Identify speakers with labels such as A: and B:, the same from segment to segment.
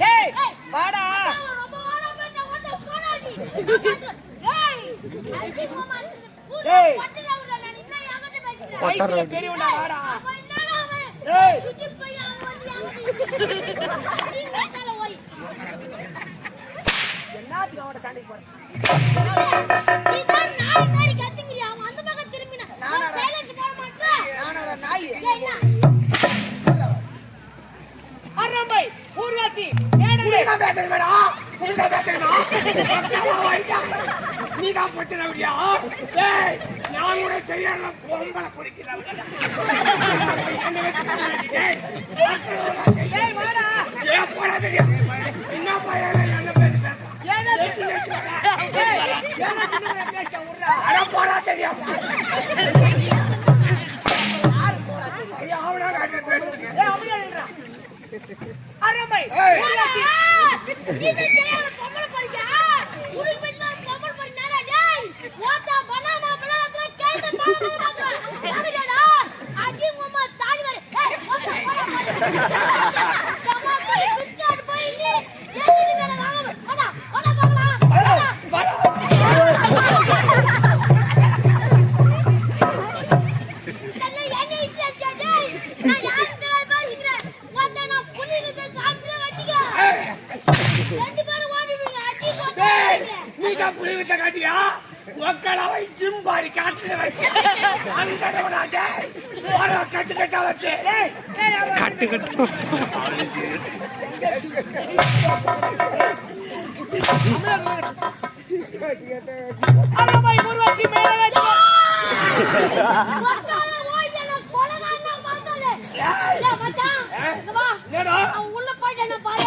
A: டேய் வாடா. டேய் வயசுல பெரியவனா வாடா. டேய் எல்லாத்துக்கும் அவட நாய். ஊரம்பை ஊர்வாசி
B: நீ தான் பட்டுனபடியா நான் கூட செய்யல பொம்பளை குறிக்கிறேன் என்ன பையன்? என்ன பேசுறேன்?
A: போறா தெரியும் அரமை. ஊர்வசி
B: இது ஜெயால பொம்பள பறிக்க ஊருக்கு போய் நான்
A: பொம்பள பறினாடா டேய் ஓட்டா
B: பனானா
A: பனானா
C: கேட்ட பனானா அதுடா அடி
B: உமா சாடி வர. ஏய் ஓட்டா பனானா மாதிரி காட்டுல வச்சு கட்டு கட்டா வச்சு.
D: கட்டு கட்டு
C: உள்ள போயிட்டேன் பாரு.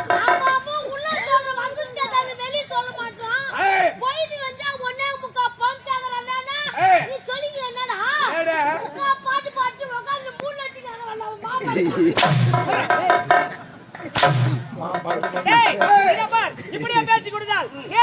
D: Yeah.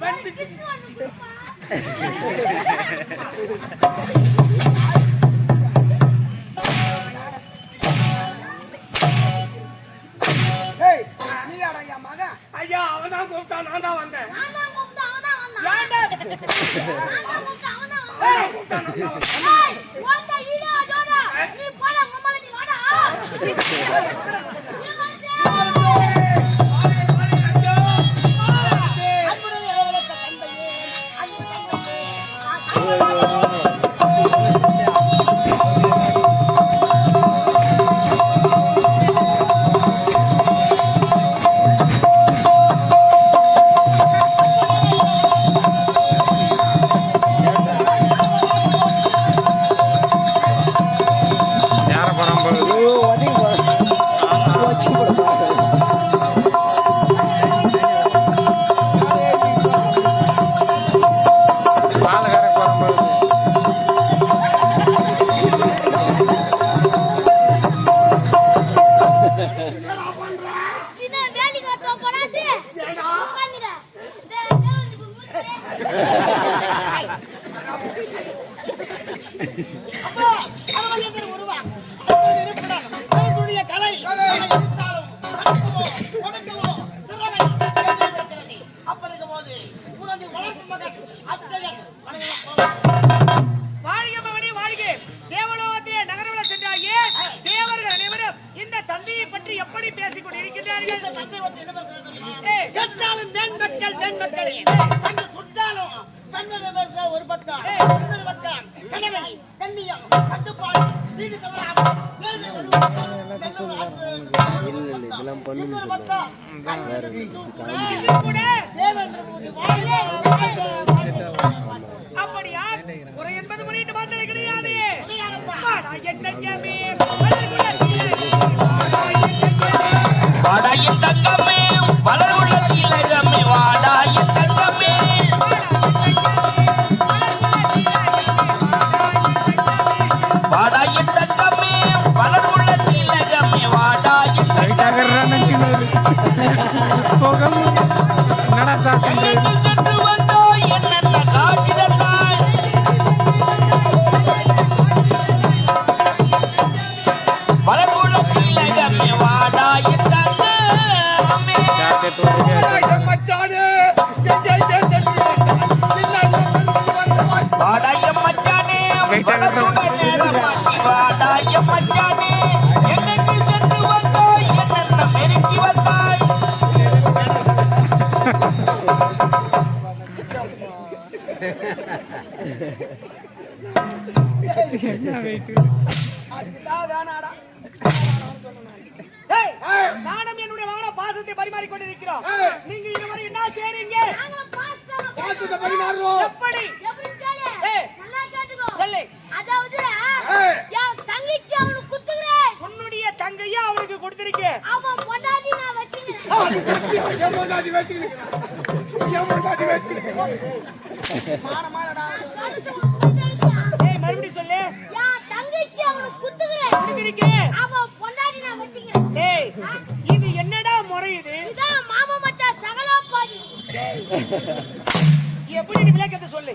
D: வந்துட்டு ஒரு பக்கம் இன்னொரு பக்கம் கணவன் கண்ணியம் கட்டுப்பாடு தவறாமல்
E: என்னடா என்ன வெயிட்டு
A: அதுக்குதான் வேணாடா. ஏய், நானும் என்னுடைய மகன பாசத்தை பரிமாறிக் கொண்டிருக்கிறோம் நீங்க இதுவரை என்ன செய்றீங்க
C: நாங்க பாஸ்தா
B: பாத்துக்க பரிமாறணும்
A: எப்படி
C: எப்படி கேளு
A: ஏய்.
C: நல்லா கேட்டுக்கோ
A: சொல்லு.
C: அதாவது
B: ஏய்.
C: என் தங்கச்சி அவனுக்கு குத்துக்கிறேன்
A: உன்னுடைய தங்கையா அவனுக்கு கொடுத்திருக்கேன்
C: அவன் பொண்டாட்டி நான் வச்சுக்கிறேன்
B: என் பொண்டாட்டி வச்சுக்கிறேன் என் பொண்டாட்டி வச்சுக்கிறேன்
A: மானமாடா.
C: கழுத்து உடைச்சியா?
A: ஏய் மறுபடியும் சொல்லு.
C: என் தங்கச்சி அவனுக்கு குத்துக்கிறேன்
A: கொடுத்திருக்கேன்
C: அவன் பொண்டாட்டி நான் வச்சுக்கிறேன்.
A: டேய் இது என்னடா முறை இது?
C: இதான் மாமா மச்சான் சகலா பாடி
A: எப்படி விளக்கத்தை சொல்லு?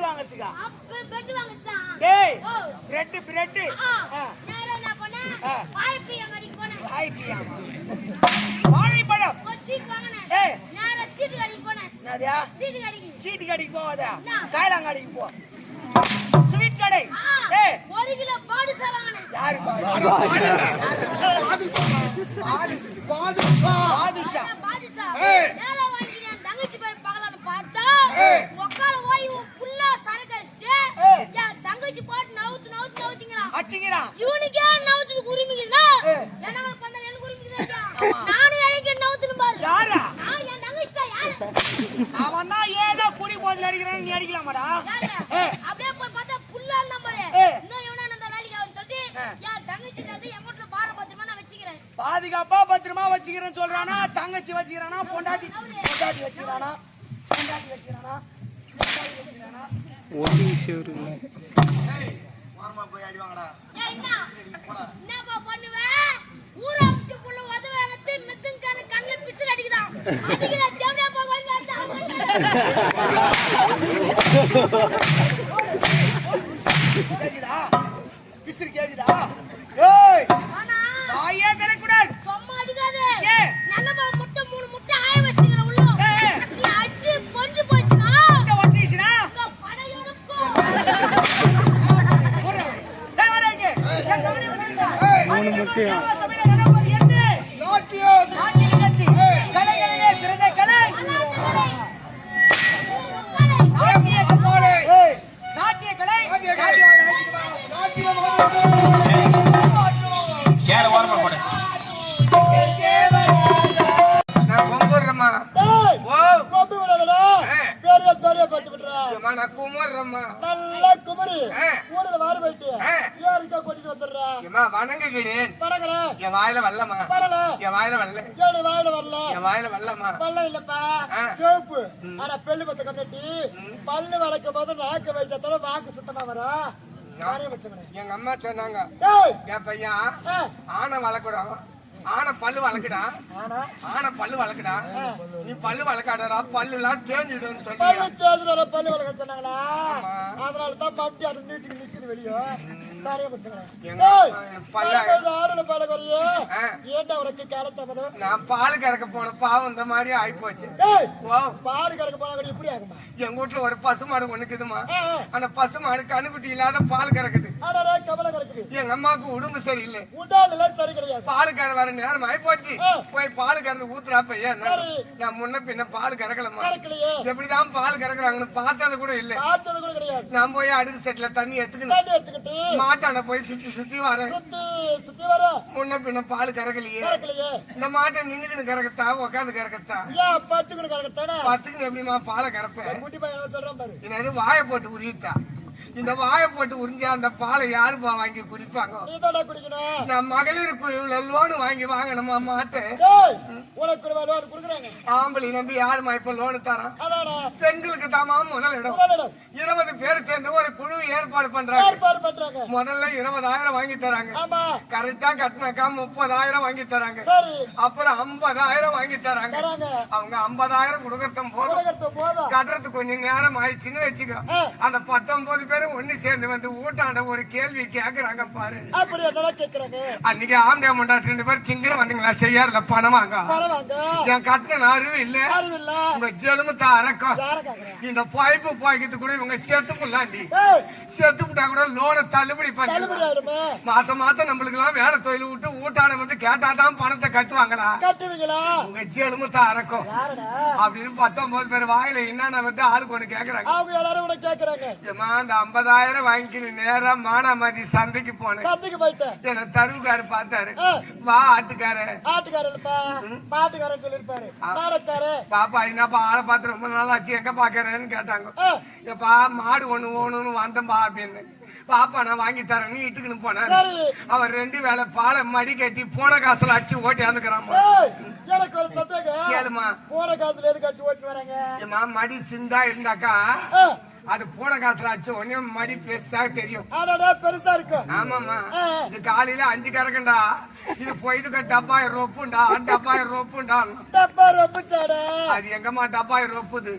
A: பெட் வாங்குறதுக்கா?
C: அப்ப பெட்டு வாங்கத்தான்
A: டேய். பிரெட் பிரெட்
C: ஆ, நேரா என்ன பண்ணேன்
A: ஆ.
C: வாழைப்பழம் கடைக்கு போனேன்
A: வாழைப்பழம்
C: ஒரு சீட் வாங்கினேன்
A: ஏய்.
C: நேரா சீட்டு கடைக்கு போனேன்
A: என்னதியா?
C: சீட்டு கடைக்கு.
A: சீட்டு கடைக்கு போவாதா? காயலாங்கடைக்கு போ. ஸ்வீட் கடை. ஏய்.
C: ஒரு கிலோ பாடுசா வாங்கினேன்
A: யாரு
B: பாதுகா
A: பாதுஷா.
C: பாதுஷா.
B: ஏய்.
C: நேரா வாங்கிக்கிறேன் என் தங்கச்சி போய் பார்க்கலாம்னு பார்த்தா
B: ஏய்.
C: உட்கார ஓய் ஃபுல்லா சரக்கு அடிச்சுட்டு
A: ஏய்.
C: என் தங்கச்சி போட்டு நவுத்து நவுத்து நவுத்திங்கிறான்
A: அச்சிங்கிறான்
C: இவனுக்கே நவுத்துக்கு உரிமைக்குதுன்னா
A: ஏய்.
C: என்ன பண்ண எனக்கு உரிமைக்குதா நானும் இறங்கி நவுத்துன்னு பாரு
A: யாரா
C: நான் என் தங்கச்சி தான் யாரு
A: அவன் தான் ஏதோ குடி போதில் அடிக்கிறான் நீ அடிக்கலாமாடா
C: யாரு?
A: ஏய்.
C: அப்படியே போய் பார்த்தா புல்லா நம்பரு
A: ஏய்.
C: இன்னும் இவனா அந்த வேலைக்கு ஆகும்னு சொல்லிட்டு
A: ஏய்.
C: என் தங்கச்சி வந்து என் வீட்டுல பாரம் பத்திரமா நான் வச்சுக்கிறேன்
A: பாதுகாப்பா பத்திரமா வச்சுக்கிறேன்னு சொல்றானா தங்கச்சி வச்சுக்கிறானா? பொண்டாட்டி பொண்டாட்டி வச்சுக்கிறானா? பொண்டாட்டி வச்சுக்கிறானா? பொண்டாட்டி வச்சுக்கிறானா?
E: ஒட்டி ஷூரு
C: ஏய், என்ன? என்னப்பா பண்ணுவ? ஊரா விட்டு புள்ள உதவாங்கத்து மித்துங்கார கண்ணுல பிசில் அடிக்குதான். அடிக்கிற தேவடியாப்பா வாங்கி அடிச்சா
A: கேக்குதா? பிசிறு கேக்குதா? ஏய்
C: ஆனா
A: தாயே தரக்கூடாது
C: சும்மா அடிக்காத? நல்ல மூணு
E: முக்கியம்
B: அம்மா நான் கும்பிடுறேம்மா
D: நல்லா குமரி. வாடு போயிட்டு. ஏறிக்கா கொட்டிட்டு வந்துடுறா.
B: அம்மா வணங்குகிறேன்.
D: பறக்கிறேன்
B: என் வாயில வரலம்மா.
D: வரல.
B: என் வாயில வரல.
D: ஏழு வாயில வரல.
B: என் வாயில வரலம்மா.
D: பல்ல இல்லப்பா.
B: ஆ.
D: சிவப்பு ஆனா பெல்லு பத்த கட்டி பல்லு வளர்க்கும் போது நாக்கு வச்சத்தோட வாக்கு சுத்தமா வரும்
B: எங்க அம்மா சொன்னாங்க. என் பையன். ஆனை வளர்க்கணும் ஆனை பல்லு வளர்க்கடா
D: ஆனா?
B: ஆனை பல்லு வளர்க்கடா நீ பல்லு வளர்க்காடா பல்லு எல்லாம் தேஞ்சிடும்னு
D: பல்லு
B: சொல்லி
D: பல்லு வளர்க்க சொன்னாங்களா. அதனால தான் பட்டி அது நீட்டுக்கு நிக்குது வெளியே. சாரியா பிடிச்சுக்கிறேன். ஆடல பாட. ஏன்டா உனக்கு
B: நான் பால் கறக்க போன பாவம் இந்த மாதிரி
D: ஏய்
B: ஓ.
D: பால் கறக்க போனா ஆகுமா?
B: எங்க வீட்டுல ஒரு ஒண்ணுக்குதுமா. அந்த கண்ணுக்குட்டி இல்லாத பால் கறக்குது.
D: ஆடாடா கவலை கறக்குது.
B: எங்க அம்மாவுக்கு உடம்பு சரியில்லை.
D: உடால் எல்லாம் சரி கிடையாது.
B: பால் கற வர நேரம் ஆயிப்போச்சு. போய் பால் கறந்து ஊத்துறா
D: சரி.
B: நான் முன்ன பின்ன பால் கறக்கலமா எப்படிதான் பால் கறக்குறாங்கன்னு பார்த்தது கூட இல்ல.
D: பார்த்தது கூட கிடையாது.
B: நான் போய் அடுக்கு செட்ல தண்ணி எடுத்துக்கணும்.
D: தண்ணி எடுத்துக்கிட்டு.
B: மாட்டான போய் சுத்தி சுத்தி வரேன்.
D: சுத்தி சுத்தி வர.
B: முன்ன பின்ன பால் கறக்கலையே.
D: கறக்கலையே.
B: இந்த மாட்டை நின்னுக்கிட்டு கறக்கத்தா உட்காந்து கறக்கத்தா?
D: ஏன் பத்துக்கிட்டு கறக்கத்தானே?
B: பத்துக்கு எப்படிமா பாலை கறப்பேன்
D: குட்டி பையன் சொல்றேன் பாரு?
B: என்னது வாயை போட்டு உரித்தா இந்த வாயை போட்டு உறிஞ்சா அந்த பாலை யாருப்பா வாங்கி குடிப்பாங்க? நான் மகளிர் குழுவுல லோன் வாங்கி வாங்கணுமா மாட்டேன் ஆம்பளை நம்பி யாருமா இப்ப லோனு தரான் பெண்களுக்கு தாமா முதலிடம். இருபது பேர் சேர்ந்து ஒரு குழு ஏற்பாடு பண்றாங்க. முதல்ல இருபதாயிரம் வாங்கி தராங்க. கரெக்டா கட்டினாக்கா முப்பதாயிரம் வாங்கி தராங்க. அப்புறம் ஐம்பதாயிரம் வாங்கி தராங்க. அவங்க ஐம்பதாயிரம் கொடுக்கறதும் போதும். கட்டுறதுக்கு கொஞ்சம் நேரம் ஆயிடுச்சுன்னு வச்சுக்கோ. அந்த பத்தொன்பது பேரும் ஒண்ணு சேர்ந்து வந்து ஊட்டாண்ட ஒரு கேள்வி கேக்குறாங்க பாரு.
D: அப்படி என்னடா கேக்குறாங்க?
B: அன்னைக்கு ஆம்பியா முண்டாட்டு ரெண்டு பேரும் சிங்கிற வந்தீங்களா? செய்யாருல பணம் வாங்க
D: பணம் வாங்க
B: என் கட்டின அறிவு இல்ல. உங்க ஜெலுமத்த
D: கேக்குறேன்
B: இந்த பைப்பு பாய்க்கிறது கூட இவங்க செத்து புள்ளாண்டி
D: ஏய்!
B: செத்து புட்டா கூட லோனை தள்ளுபடி பண்ணி. மாசம் மாசம் நம்மளுக்கு எல்லாம் வேலை தொழில் விட்டு ஊட்டான வந்து கேட்டாதான் பணத்தை கட்டுவாங்களா? உங்க ஜெலுமத்த அறக்கம்
D: யாருடா?
B: அப்படின்னு பத்தொன்பது பேர் வாயில என்னன்னு வந்து ஆளுக்கு ஒண்ணு கேக்குறாங்க.
D: அவங்க எல்லாரும் கேக்குறாங்க.
B: அந்த ஐம்பதாயிரம் வாங்கிக்கிட்டு நேரா மானாமதி சந்தைக்கு போனேன்.
D: சந்தைக்கு போயிட்டேன்.
B: என்ன தருவுக்காரு பார்த்தாரு. வா ஆட்டுக்காரு
D: ஆட்டுக்காரன்ப்பா மாட்டுக்காரன் சொல்லிருப்பாரு
B: பாப்பா என்னப்பா ஆளை பார்த்து ரொம்ப நாள் ஆச்சு எங்க பாக்குறேன்னு கேட்டாங்க.
D: ஆ,
B: எப்பா மாடு ஒண்ணு ஓணுன்னு வந்தம்பா அப்படின்னு. பாப்பா நான் வாங்கி தரேன்னு இட்டுக்குன்னு போனேன்
D: சரி.
B: அவர் ரெண்டு வேளை பாலை மடி கட்டி போன காசுல அடிச்சு ஓட்டி வந்துக்கிறான்
D: ஏய், எனக்கு ஒரு சந்தேகம்.
B: கேளுமா.
D: போன காசுல எதுக்கு அடிச்சு ஓட்டி வராங்க?
B: மடி சிந்தா இருந்தாக்கா அது போன காசுல அடிச்சு உடனே மடி பெருசா தெரியும்.
D: பெருசா இருக்கும்
B: ஆமாமா. இது காலையில அஞ்சு கறக்கண்டா இது போயிதுக்க டப்பாயிரம் ரொப்புண்டா டப்பாயிரம் ரொப்புண்டா
D: டப்பா ரொம்பிச்சாடா
B: அது எங்கம்மா டப்பாயிரம் ரொப்புது?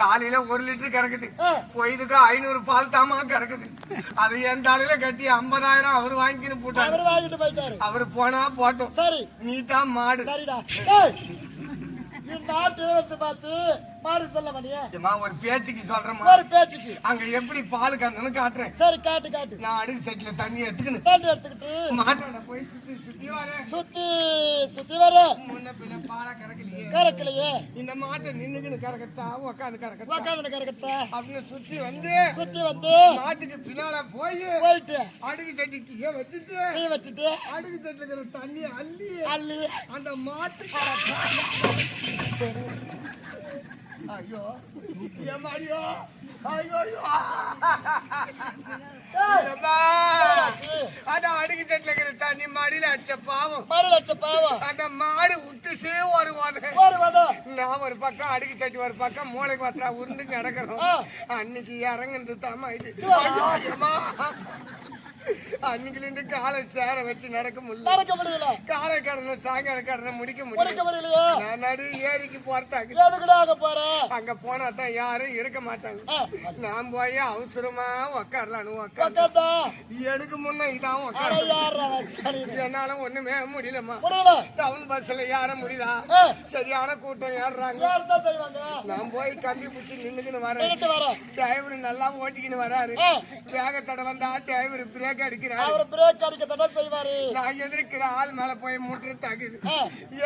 B: காலையில ஒரு லிட்டர் கறக்குது. போயிதுக்கு ஐநூறு பால் தாமா கறக்குது. அது என் தலையில கட்டி ஐம்பதாயிரம் அவர் வாங்கின்னு போட்டாரு.
D: அவர் வாங்கிட்டு போயிட்டாரு.
B: அவர் போனா போட்டோம்.
D: சரி.
B: நீட்டா மாடு.
D: சரிடா. நீ நாட்டு பார்த்து மாடு சொல்ல மாட்டியா?
B: ஒரு பேச்சுக்கு சொல்றேம்மா.
D: ஒரு பேச்சுக்கு.
B: அங்க எப்படி பால் கறந்துன்னு காட்டுறேன்.
D: சரி காட்டு காட்டு.
B: நான் அடுக்கு செட்டில தண்ணி எடுத்துக்கணும்.
D: தண்ணி எடுத்துக்கிட்டு.
B: மாட்டாண்ட போய் சுத்தி சுத்தி வரேன்.
D: சுத்தி சுத்தி வர
B: முன்ன பின்ன பாலை கறக்கலையே.
D: கறக்கலையே.
B: இந்த மாட்டை நின்னுக்குன்னு கறக்கத்தா உக்காந்து கறக்கத்தா
D: உக்காந்து கறக்கட்ட.
B: அப்படின்னு சுத்தி வந்து
D: சுத்தி வந்து
B: மாட்டுக்கு பின்னால போய்
D: போயிட்டு
B: அடுக்கு தட்டி கீழே வச்சுட்டு
D: நீ வச்சுட்டு
B: அடுக்கு இருக்கிற தண்ணி அள்ளி
D: அள்ளி.
B: அந்த மாட்டு ஐயோ ஏமாடியோ ஐயோ ஐயோ
D: ஏய்,
B: ஏம்மா. அதான் அடுக்கு தட்டுல இருக்கிற தண்ணி மாடியில அடிச்ச பாவம்
D: மாடு லட்ச பாவம்
B: அந்த மாடு விட்டுச்சே ஒரு வாதம் நான் ஒரு பக்கம் அடுக்கி தட்டி ஒரு பக்கம் மூளைக்கு மாத்திரா உருண்டு கிடக்கிறோம்
D: ஆ.
B: அன்னைக்கு இறங்குறது தாமா இது ஐயோ, அம்மா. அன்னைக்குல இருந்து காலை சேர வச்சு நடக்க முடியல.
D: நடக்க முடியல.
B: காலை கடனை சாயங்கால கடனை முடிக்க
D: முடிக்க
B: முடியல
D: முடியலையே?
B: நான் நடு ஏரிக்கு போறதாக்கு
D: அங்க
B: போனா தான் யாரும் இருக்க மாட்டாங்க. நான் போய் அவசரமா உக்காரலான்னு உக்காந்து? எனக்கு முன்ன இதான் உக்கார
D: யாரா
B: என்னால ஒண்ணுமே முடியலம்மா.
D: முடியல.
B: டவுன் பஸ்ல முடியுதா
D: ஆ,
B: சரியான கூட்டம் ஏறுறாங்க.
D: யார்
B: நான் போய் கம்பி பிடிச்சி நின்னுக்கின்னு வரேன். டிரைவர் நல்லா ஓட்டிக்கின்னு வராரு. வேகத்தடை வந்தா டிரைவர் பிரேக் அடிக்கிறாரு.
D: அவர் பிரேக் அடிக்க தடை செய்வாரு.
B: நான் எதிர்க்கிற ஆள் மேல போய் முற்று தாக்குது.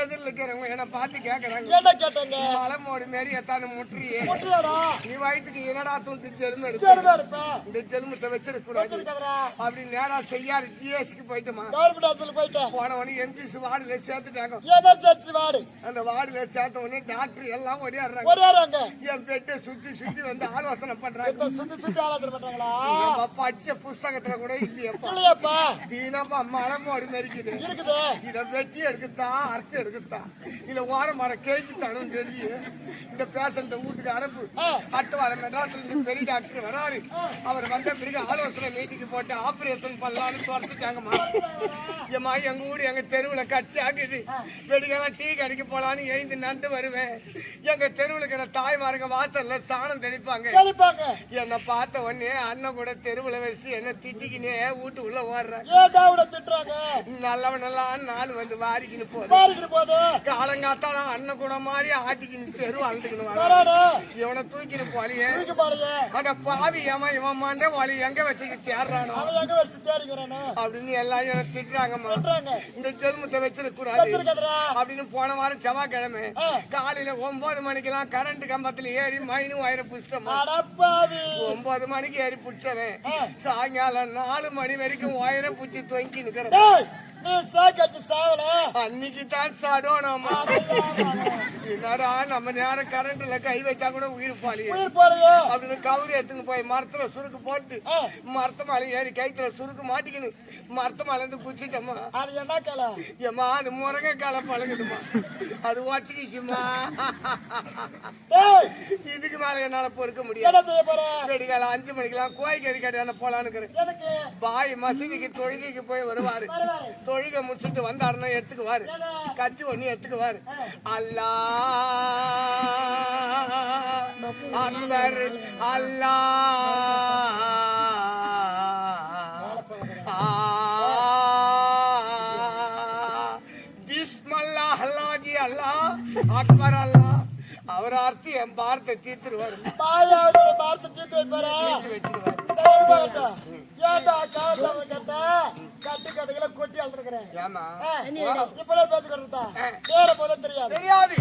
B: எதிரில் இருக்கிறவங்க என்ன பார்த்து கேக்குறாங்க.
D: என்ன கேட்டங்க?
B: மலை மோடு மாரி எத்தான முற்றியே
D: முட்டியாடா
B: நீ வயிற்றுக்கு என்னடா துண்டு ஜெலும்பு எடுத்து? இந்த ஜெலுமத்தை வச்சிருக்க கூடாது
D: வச்சிருக்காதரா
B: அப்படி நேரா செய்யாரு. ஜிஎஸ்க்கு போயிட்டோமா?
D: கவர்மெண்ட் ஹாஸ்பிட்டல் போயிட்டேன்.
B: போன உடனே எம்ஜிசி வார்டுல சேர்த்துட்டாங்க.
D: Emergency ward.
B: அந்த வார்டுல சேர்த்த உடனே டாக்டர் எல்லாம் ஓடியாடுறாங்க.
D: ஒரேறாங்க
B: என் பெட்டை சுத்தி சுத்தி வந்து ஆலோசனை பண்றாங்க.
D: சுத்தி சுத்தி ஆலோசனை பண்றாங்களா?
B: பச்சை புஸ்தகத்துல கூட இல்லையப்பா
D: இல்லையாப்பா
B: நெருக்குது
D: இருக்குது.
B: இத வெட்டி எடுக்கத்தான் அரைச்சு எடுக்கத்தான் இல்ல ஓர மரம் கேக்கு தானும் தெரிஞ்சு இந்த பேஷண்ட வீட்டுக்கு அனுப்பு. அடுத்த வாரம் மெட்ராஸ்ல இருந்து பெரிய டாக்டர் வராரு. அவர் வந்த பிறகு ஆலோசனை மீட்டிங் போட்டு ஆபரேஷன் பண்ணலாம்னு துரத்துட்டாங்கம்மா. ஏம்மா எங்க ஊர் எங்க தெருவுல கட்சி ஆகுது. வெடிக்கலாம் டீ கடைக்கு போலான்னு எழுந்து நண்டு வருவேன். எங்க தெருவுல இருக்கிற தாய்மாருங்க வாசல்ல சாணம் தெளிப்பாங்க. என்னை பார்த்த உடனே அண்ணன் கூட தெருவுல வச்சு என்ன திட்டிக்கினே வீட்டு உள்ள ஓடுறேன்
D: திட்டுறாங்க?
B: நல்லவன் எல்லாம் நாள் வந்து வாரிக்கின்னு போகுது.
D: பாருக்கிட்டு போது
B: காலங்காத்தால அண்ணன் கூட மாதிரி ஆட்டிக்கின்னு தெரு
D: வரானு.
B: இவனை தூக்கின்னு போலியே.
D: தூக்கி
B: அந்த பாவி ஏமா இவன் மாண்டே வாலி எங்க வச்சுக்கிட்டு தேடுறானோ
D: அவன் எங்க வச்சு தேடிக்கிறானு
B: அப்படின்னு எல்லாரும் என்ன திட்டுறாங்கம்மா.
D: திட்டுறாங்க.
B: இந்த ஜெல்முத்தை வச்சிருக்க கூடாது அப்படின்னு போன வாரம் செவ்வாய்க்கிழமை. காலையில ஒன்பது மணிக்கெல்லாம் கரண்ட் கம்பத்துல ஏறி மைனும் வயிறு
D: அடப்பாவி.
B: ஒன்பது மணிக்கு ஏறி புடிச்சவன். சாயங்காலம் நாலு மணி வரைக்கும் ஒயரை பூச்சி தொங்கி நிக்கிறேன்
D: சாக்கச்சு சாவல
B: அன்னைக்கு தான் சடோனம்மா. என்னடா நம்ம நேரம் கரண்ட்ல கை வச்சா கூட உயிர் பாலி
D: உயிர் போலையே
B: அப்படின்னு கவுரி எடுத்துன்னு போய் மரத்துல சுருக்கு போட்டு. மரத்த மேல ஏறி கைத்துல சுருக்கு மாட்டிக்கின்னு மரத்த மேல இருந்து குச்சிட்டம்மா.
D: அது என்ன கலை?
B: ஏம்மா அது முருங்கை கால பழகுதுமா அது வச்சுக்கிச்சுமா இதுக்கு மேல என்னால பொறுக்க
D: என்ன
B: முடியாது
D: செய்ய
B: அஞ்சு மணிக்கெல்லாம் கோய் கறி கடையான போலான்னு பாய் மசூதிக்கு தொழுகைக்கு போய் வருவாரு. தொழுக முடிச்சுட்டு வந்தாருன்னா எடுத்துக்குவாரு. கஞ்சி ஒண்ணு எடுத்துக்குவாரு. அல்லா அந்தர் அல்லா பிஸ்மல்லா அல்லாஜி அல்லா அக்பர் அல்லா அவர் அர்த்தி என் பாரத்தை தீர்த்துருவாரு.
D: பாயாவது பார்த்து தீர்த்து வைப்பாரா? காலசாமி கேட்டா? கட்டு கதைகளை கொட்டி அழுதுருக்கிறேன்.
B: ஏமா
D: இப்படியே பேர போத தெரியாது.
B: தெரியாது.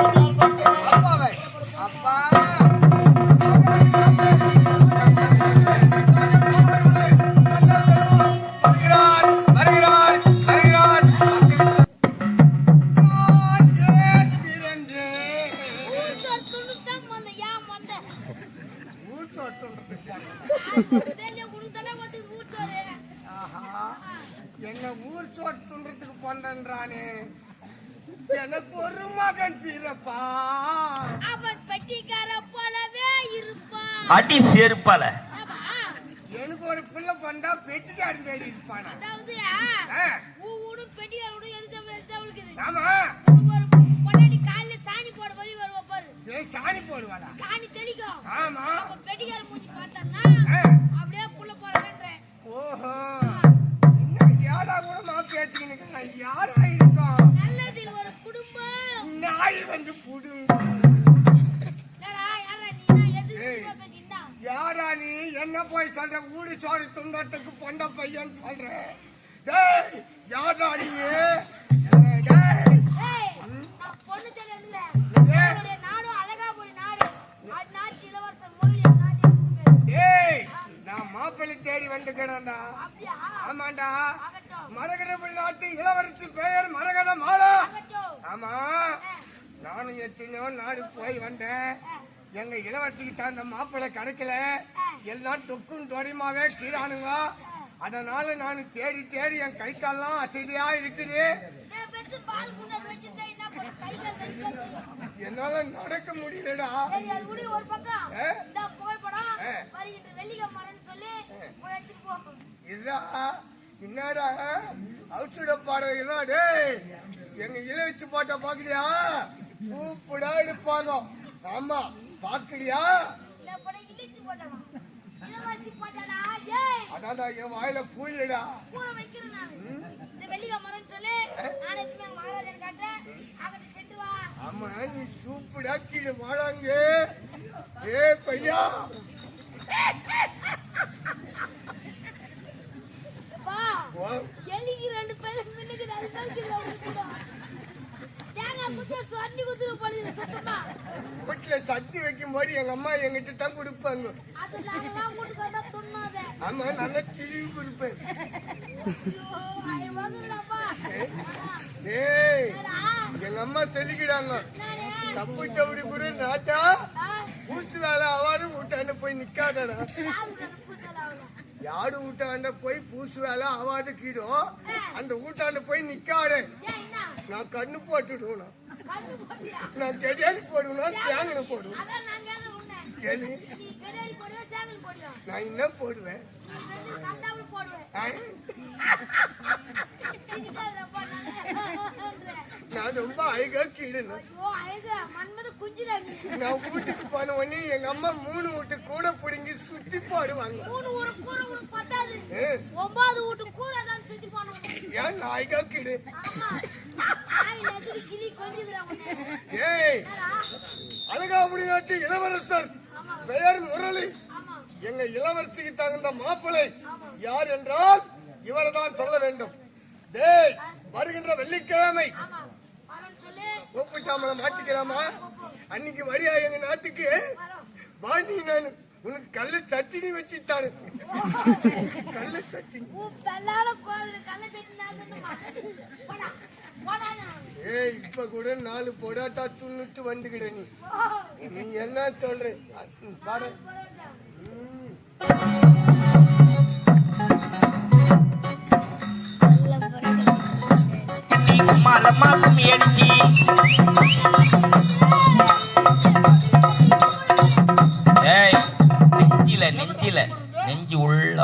B: துண்டத்துக்கு பொண்ட பையன் சொல்ற. டேய் யாரா நீ? டேய்
C: நான் பொண்ணு நாடு நாட்டு இளவரசர்.
B: டேய் மாப்பிள்ளை தேடி வந்துக்கிறேன்டா ஆமாண்டா. மரகதபுரி நாட்டு இளவரசி பெயர் மாலா
C: ஆகட்டும்.
B: ஆமா. நானும் எத்தனையோ நாடு போய் வந்தேன். எங்க இளவரசிக்கு தகுந்த மாப்பிள்ளை கிடைக்கல. எல்லாம் தொக்கும் தொடையுமாவே கீழானுங்க அதனால நான் தேடி தேடி என் கை கால்லாம் அசதியா இருக்குது. என்னால நடக்க முடியலடா. இதா? என்னடா? அவுச்சுட பாடகா டேய் எங்க இளவச்சு போட்ட பாக்குறியா? சூப்பரா எடுப்பாங்க ஆமா.
C: ஏய்.
B: அதான்டா என் வாயில புள்ளடா
C: கூற வைக்கிறேன் நான். இந்த வெள்ளிக்க மரம்னு சொல்லி. நான் எங்க மகாராஜன் காட்டுறேன். அங்கிட்டு சென்று வா.
B: ஆமா நீ சூப்பரா கீழே வாழாங்க ஏ பையா.
C: எலிக்கு ரெண்டு பேரும் மின்னுக்குது அது மாதிரி இருக்குது அவனுக்கு தேங்காய் குத்து சொன்னி குத்துரு போடுது சுத்தமா
B: வீட்டுல சட்டி வைக்கும் போது எங்க அம்மா எங்கிட்ட தான் கொடுப்பாங்க. ஆமா நல்லா கிழிவு கொடுப்பேன். ஏய் எங்க அம்மா சொல்லிக்கிறாங்க.
C: நானே
B: தப்பு தவறி கூட நாட்டா
C: ஆ?
B: பூசு வேலை அவாரும் விட்டான்னு போய் நிக்காதடா.
C: யாரு
B: வீட்டாண்ட போய் பூசு வேலை அவாது கீடும் அந்த வீட்டாண்ட போய்
C: என்ன
B: நான் கண்ணு
C: போட்டியா
B: நான் கெடியாரி போடுவேன் சேங்கனை போடுவேன். கேளு. நான் என்ன போடுவேன்?
C: நானே
B: ரொம்ப அழகா
C: நீ.
B: நான் வீட்டுக்கு போன உடனே எங்க அம்மா மூணு வீட்டு கூட பிடுங்கி சுத்தி போடுவாங்க.
C: ஒன்பது வீட்டு சுத்தி போனோம்
B: ஏன் நான் கீடு ஏய் அழகாபுரி நாட்டு இளவரசர். பெயர் முரளி எங்க இளவரசிக்கு தகுந்த மாப்பிளை யார் என்றால் இவரை தான் சொல்ல வேண்டும். டேய் வருகின்ற வெள்ளிக்கிழமை.
C: ஒப்புச்சாமலை வரேன்னு
B: ஒப்பிட்டாமல மாட்டிக்கலாமா? அன்னைக்கு வரியா எங்க நாட்டுக்கு? வாணி நான். உனக்கு கல்லு சட்டினி வச்சுட்டாரு. கல்லு சட்டினி. ஏய் இப்ப கூட நாலு பொடாட்டா துண்ணுட்டு வந்துக்கிட நீ. நீ என்ன சொல்ற? பாரு
C: போடா.
F: கும்மி அடிச்சி ஏய் நெஞ்சில நெஞ்சில நெஞ்சு உள்ள.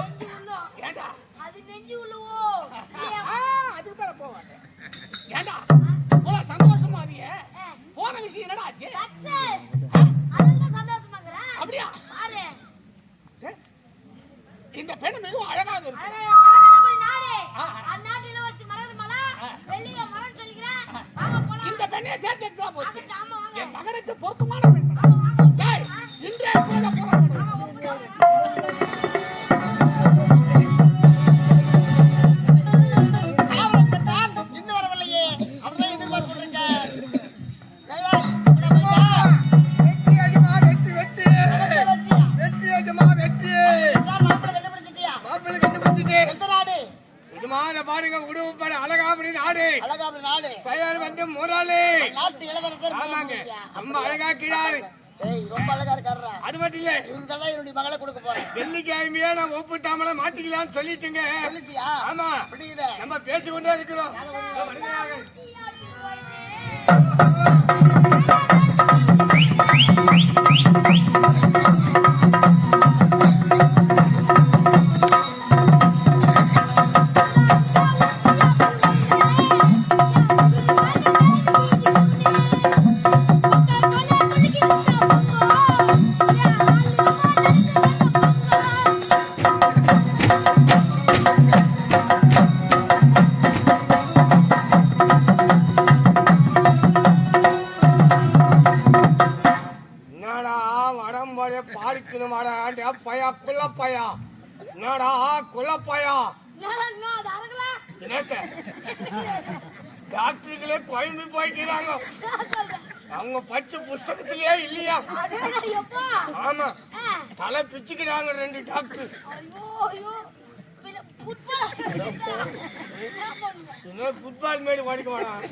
D: இவருக்கு தான் என்னுடைய மகளை கொடுக்க போறேன்.
B: வெள்ளிக்கிழமையே நான் ஒப்பிட்டாமல மாட்டிக்கலாம்னு சொல்லிட்டுங்க.
D: சொல்லிட்டியா?
B: ஆமா.
D: புரியுதே.
B: நம்ம பேசிக்கொண்டே இருக்கிறோம். இதோ வருகிறாங்க. டாக்டருங்களே குழம்பு போய்க்கிறாங்க அவங்க பச்சை புஸ்தகத்திலேயே இல்லையா ஆமா தலை பிச்சுக்கிறாங்க ரெண்டு டாக்டர் இன்னும் ஃபுட்பால் மேடு ஓடிக்க வேணாம்?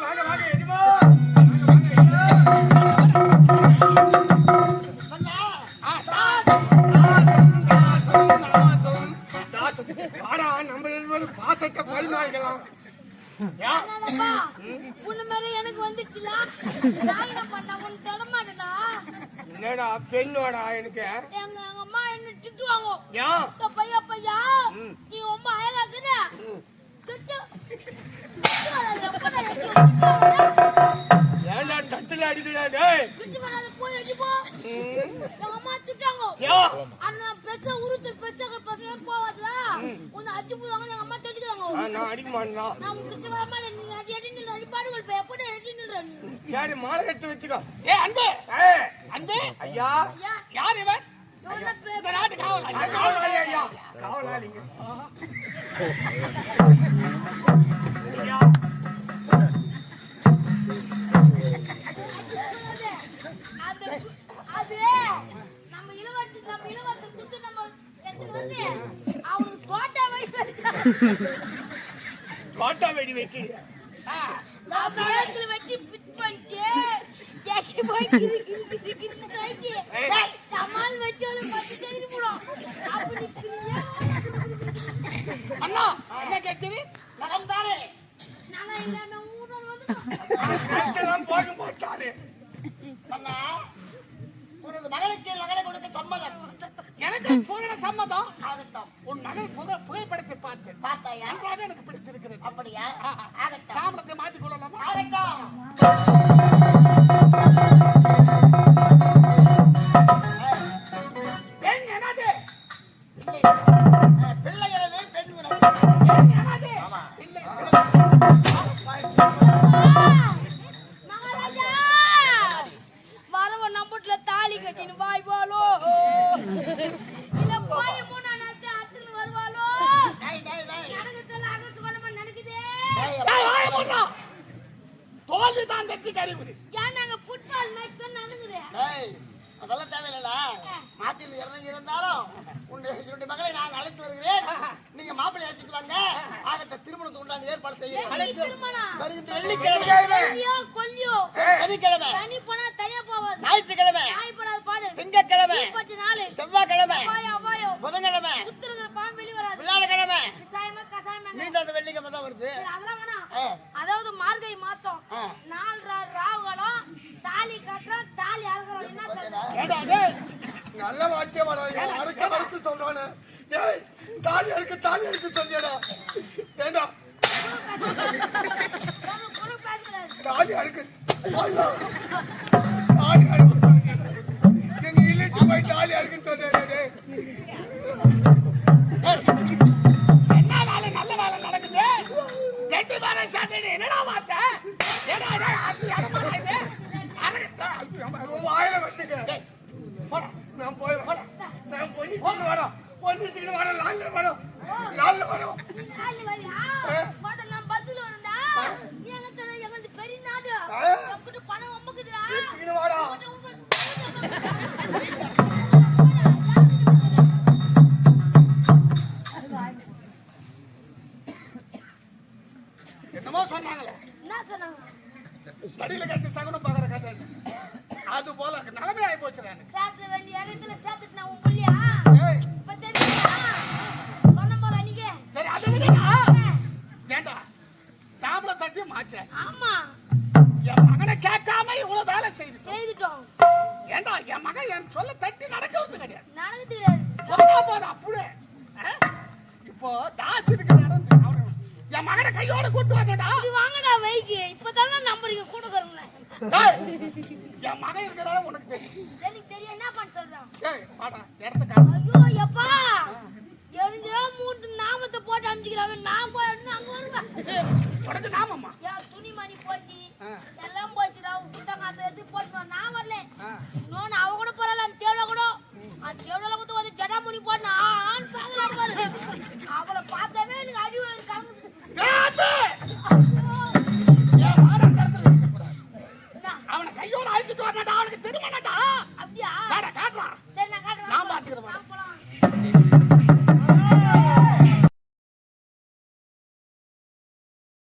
B: வாங்க வாங்க எஜமா வாடா நம்ம இருவரும் பாசத்தை பரிமாறிக்கலாம்
C: எனக்கு வந்துச்சுல?
B: என்னடா பெண்ணோடா எனக்கு?
C: எங்க அம்மா என்ன திட்டுவாங்க. பையா? பையா. நீ ரொம்ப அழகா இருக்குற
B: ம்.
C: திட்டு. திட்டு வராது, ரொம்ப நான் எட்டி விட்டுட்டேன்.
B: ஏன்டா தட்டுல அடிக்கிறா டேய்
C: திட்டு வராது, போய் போ.
B: ம்.
C: எங்க அம்மா திட்டாங்க.
B: ஏன்?
C: அண்ணா பெருசா உருத்தல் பெருசாக பசங்க போவாதா? உன்னை அடிச்சு போடுவாங்கன்னு எங்க அம்மா திட்டுறாங்க.
B: நான் அடிக்க மாட்டேன்
C: நான் கிட்ட வர மாட்டேன். நீங்க எப்படி நீ?
B: சரி மாலை கட்டி வச்சுக்கோ
A: ஏ அன்பு
B: ஏய்,
A: அன்பு
B: ஐயா
C: ஐயா,
A: யார் இவன் இந்த நாட்டு
B: ஐயா காவலாளிங்க ஐயா கோட்டா வெடி
C: வைக்கு. வச்சு பிட் பண்ணிட்டு கேஷ் போய் கிரி கிரி கிரி கிரின்னு
B: சொல்லிட்டு
C: சமால் வச்சு ஒரு பத்து செய்து போடும்
G: அண்ணா என்ன கேட்குது நான் தானே
C: நான் இல்லை நான் ஊரில் வந்து
B: போக
G: அண்ணா உனது மகனுக்கு என் மகளை கொடுக்க சம்மதம்
F: எனக்கு பூரண சம்மதம்
G: ஆகட்டும்
F: உன் மகள் புக புகைப்படத்தை பார்த்து
G: பார்த்தாயா
F: நன்றாக எனக்கு பிடித்திருக்கிறது
G: அப்படியா ஆகட்டும்
F: தாமரத்தை மாற்றிக் கொள்ளலாமா
G: ஆகட்டும்
F: பெண்
G: தேவையில்லடா. மாட்டில் இறங்கி இருந்தாலும் உன்னுடைய என்னுடைய மகளை நான் அழைத்து வருகிறேன். நீங்க மாப்பிள்ளை அழைச்சிட்டு வாங்க. ஆகட்டும் திருமணத்துக்கு உண்டான ஏற்பாடு
C: போவாது
G: ஞாயிற்றுக்கிழமை.
C: நாள்.
G: செவ்வாய்க்கிழமை. புதன்கிழமை. விழாக்கிழமை மீண்டும் அந்த வெள்ளிக்கிழமை தான் வருது.
C: அதாவது மார்கழி மாசம். நாலு ராவுகளும் தாலி கட்டுறோம் தாலி அறுக்கிறோம். என்ன
B: நல்ல வாக்கியம் அறுக்க அறுக்க சொல்றானே. தாலி அறுக்க தாலி அறுக்க சொல்லியடா ஏண்டா? தாலி அறுக்க. தாலி அறுக்க போய் தாலி அறுக்குன்னு சொல்றேன்.
F: என்ன வேலை நல்ல வேலை நடக்குது? ரெண்டு வேலை சேர்ந்து என்னடா வார்த்தை?
B: பொண்ணு வரேன் பொண்ணு வரேன் லால்ல வரோம். லால்ல வரோம்.
F: தட்டி நடக்கிறது கிடையாது
C: நடக்க தெரியாது
F: சொன்னா போதும் அப்படியே. ஆ? இப்போ நடந்து என் மகனை கையோட கூட்டு
C: இப்படி வாங்கடா வைக்கு இப்பதானே நம்புறீங்க கூடுக்கறோம்ல
F: என் மகன் இருக்கிறால உனக்கு தெரியும்.
C: எனக்கு தெரியும். என்ன பண்ண சொல்றான்?
F: ஏய் வாடா இடத்துக்கு
C: ஐயோ எப்பா? எரிஞ்சோ மூணு நாமத்தை போட்டு அனுப்பிக்கிறாங்க நான் போய் அங்க வருவேன்.
F: உனக்கு நாமம்மா.
C: என் துணிமணி போச்சு. எல்லாம் போச்சுடா விட்டாங்க அதை எடுத்து போட்டு நான் வரல. இன்னொன்னு அவ கூட பரவாயில்ல அந்த தேவட கூட அந்த தேவடல கூட வந்து ஜடாமுனி போட்டு ஆண் பாக்குறான் பாரு அவளை பார்த்தாவே எனக்கு அடி?
F: அவனை கையோட அழைச்சிட்டு வரடா அவனுக்கு திருமணடா
C: அப்படியா
F: வேட காட்டுறான்
C: சரி நான் காட்டுறேன்
F: நான் பாத்துக்கிறேன்.
C: நான் போலாம்